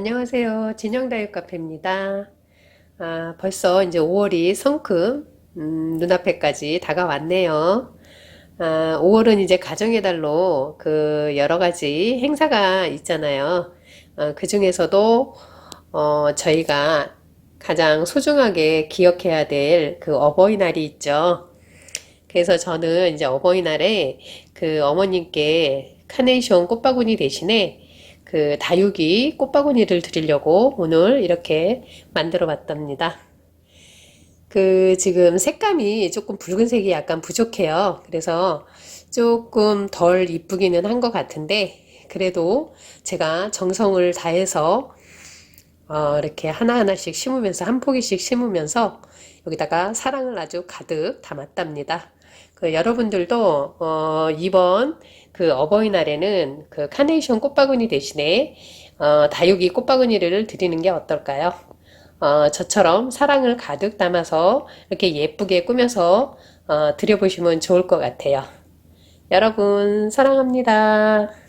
안녕하세요. 진영다육 카페입니다. 아, 벌써 이제 5월이 성큼 음, 눈앞에까지 다가왔네요. 아, 5월은 이제 가정의 달로 그 여러 가지 행사가 있잖아요. 어, 그 중에서도 어, 저희가 가장 소중하게 기억해야 될 그 어버이날이 있죠. 그래서 저는 이제 어버이날에 그 어머님께 카네이션 꽃바구니 대신에 그 다육이 꽃바구니를 드리려고 오늘 이렇게 만들어 봤답니다. 그 지금 색감이 조금 붉은색이 약간 부족해요. 그래서 조금 덜 이쁘기는 한 것 같은데 그래도 제가 정성을 다해서 어, 이렇게 하나하나씩 심으면서 한 포기씩 심으면서 여기다가 사랑을 아주 가득 담았답니다. 그 여러분들도 어, 이번 그 어버이날에는 그 카네이션 꽃바구니 대신에 어, 다육이 꽃바구니를 드리는 게 어떨까요? 어, 저처럼 사랑을 가득 담아서 이렇게 예쁘게 꾸며서 어, 드려보시면 좋을 것 같아요. 여러분 사랑합니다.